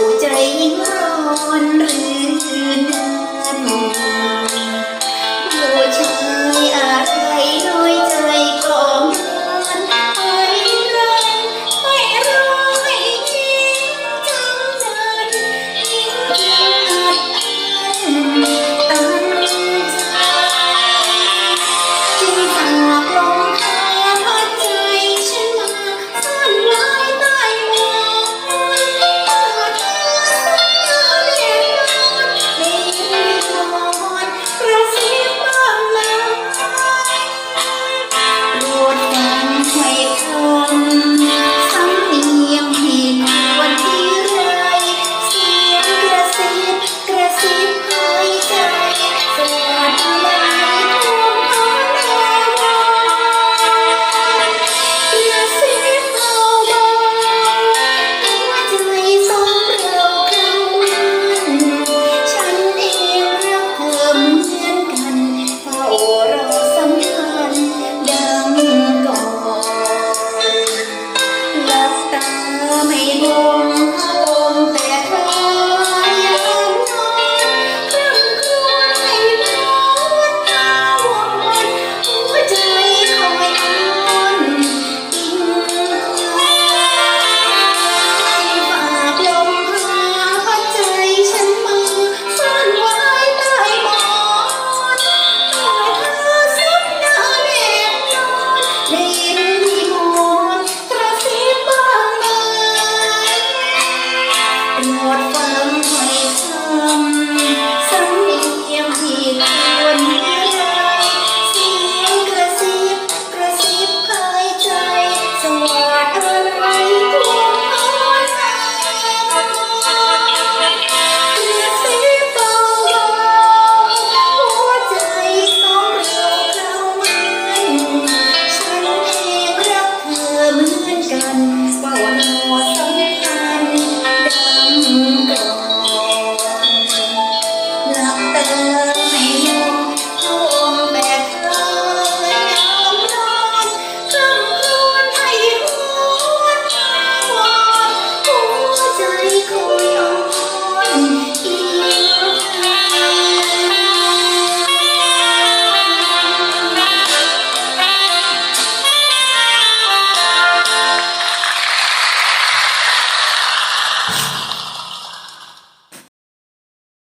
ู่ใจยิ่งร้อนเรือ กันว่าวันหมดสำคัญดำก่อนหลับเติมให้